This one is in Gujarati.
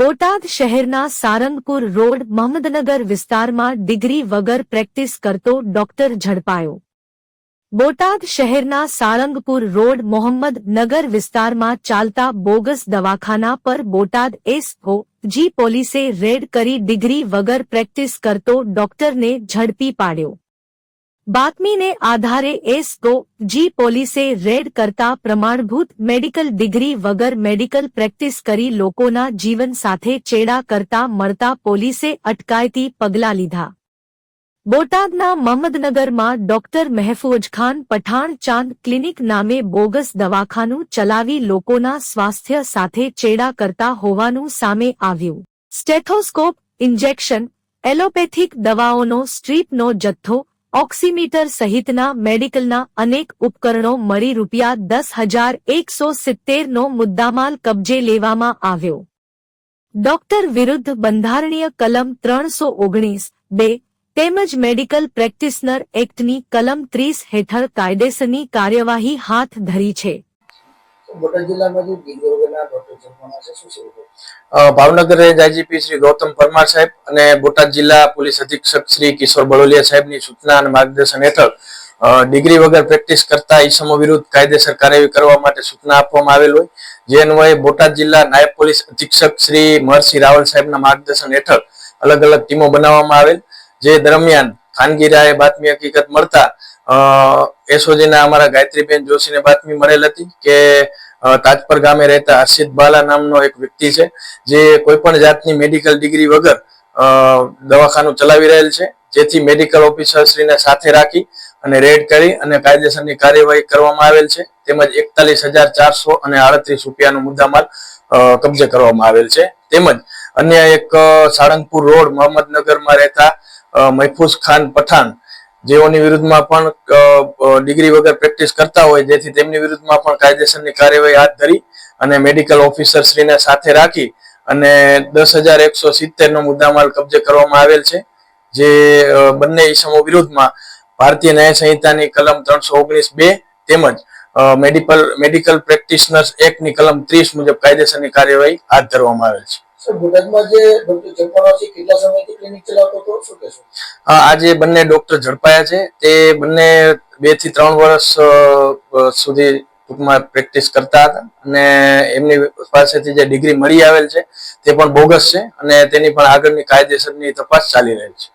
બોટાદ શહેરના સારંગપુર રોડ મહમદનગર વિસ્તારમાં ડિગ્રી વગર પ્રેક્ટિસ કરતો ડોક્ટર ઝડપાયો. બોટાદ શહેરના સારંગપુર રોડ મોહમ્મદ નગર વિસ્તારમાં ચાલતા બોગસ દવાખાના પર બોટાદ એસઓ જી પોલીસે રેડ કરી ડિગ્રી વગર પ્રેક્ટિસ કરતો ડોક્ટરને ઝડપી પાડ્યો. બાતમીને આધારે એસઓ જી પોલીસે રેડ કરતા પ્રમાણભૂત મેડિકલ ડિગ્રી વગર મેડિકલ પ્રેક્ટિસ કરી લોકોના જીવન સાથે ચેડા કરતા મળતા પોલીસે અટકાયતી પગલાં લીધા. બોટાદના મહમદનગરમાં ડોક્ટર મહેફૂજ ખાન પઠાણ ચાંદ ક્લિનિક નામે બોગસ દવાખાનું ચલાવી લોકોના સ્વાસ્થ્ય સાથે ચેડા કરતા હોવાનું સામે આવ્યું. સ્ટેથોસ્કોપ ઇન્જેક્શન, એલોપેથિક દવાઓનો સ્ટ્રીપનો જથ્થો ઓક્સીમીટર સહિતના મેડિકલના અનેક ઉપકરણો મળી રૂપિયા દસ હજાર એકસો સિત્તેરનો મુદ્દામાલ કબજે લેવામાં આવ્યો. ડોક્ટર વિરુદ્ધ બંધારણીય કલમ ત્રણસો ઓગણીસ બે તેમજ મેડિકલ પ્રેક્ટિશનર એક્ટની કલમ ત્રીસ હેઠળ કાયદેસરની કાર્યવાહી હાથ ધરી છે. ભાવનગર રેન્જ આઈજીપી શ્રી ગૌતમ પરમાર સાહેબ અને બોટાદ જિલ્લા પોલીસ અધિક્ષક શ્રી કિશોર બળોલિયા સાહેબની સૂચના અને માર્ગદર્શન હેઠળ ડિગ્રી વગર પ્રેક્ટિસ કરતા ઈસમો વિરુદ્ધ કાયદેસર કાર્યવાહી કરવા માટે સૂચના આપવામાં આવેલ હોય. જે અન્વયે બોટાદ જિલ્લા નાયબ પોલીસ અધિક્ષક શ્રી મહર્ષિ રાવલ સાહેબના માર્ગદર્શન હેઠળ અલગ અલગ ટીમો બનાવવામાં આવેલ, જે દરમિયાન ખાનગી રાયે બાતમી હકીકત મળતા એસઓજીના અમારા ગાયત્રીબેન જોશીને બાતમી મળેલ હતી કે તાજપર ગામે રહેતા હર્ષિત બાલા નામનો એક વ્યક્તિ છે, જે કોઈ પણ જાતની મેડિકલ ડિગ્રી વગર દવાખાનું ચલાવી રહેલ છે, જેથી મેડિકલ ઓફિસરશ્રીને સાથે રાખી અને રેડ કરી અને કાયદેસરની કાર્યવાહી કરવામાં આવેલ છે. તેમજ એકતાલીસ હજાર ચારસો અને આડત્રીસ રૂપિયાનો મુદ્દામાલ કબજે કરવામાં આવેલ છે. તેમજ અન્ય એક સાળંગપુર રોડ, મોહમ્મદનગરમાં રહેતા મહેફૂઝ ખાન પઠાણ જેઓની વિરુદ્ધમાં પણ ડિગ્રી વગર પ્રેક્ટિસ કરતા હોય, જેથી તેમની વિરુદ્ધમાં પણ કાયદેસરની કાર્યવાહી હાથ ધરી અને મેડિકલ ઓફિસર શ્રીને સાથે રાખી અને દસ હજાર એકસો સિત્તેરનો મુદ્દામાલ કબજે કરવામાં આવેલ છે. જે બંને ઈસમો વિરુદ્ધમાં ભારતીય ન્યાય સંહિતાની કલમ ત્રણસો ઓગણીસ બે તેમજ મેડિકલ મેડિકલ પ્રેક્ટિશનર્સ એક્ટની કલમ ત્રીસ મુજબ કાયદેસરની કાર્યવાહી હાથ ધરવામાં આવેલ છે. સર બોટાદમાં જે ડોક્ટર જમવાના છે, કેટલા સમયથી ક્લિનિક ચલાવતો હતો? શું કહેશો? આ આ જે બંને ડોક્ટર ઝડપાયા છે. તે બંને બેથી ત્રણ વર્ષ સુધી ટૂંકમાં પ્રેક્ટિસ કરતા હતા. અને એમની પાસેથી જે ડિગ્રી મળી આવેલ છે, તે પણ બોગસ છે. અને તેની પણ આગળની કાયદેસરની તપાસ ચાલી રહી છે.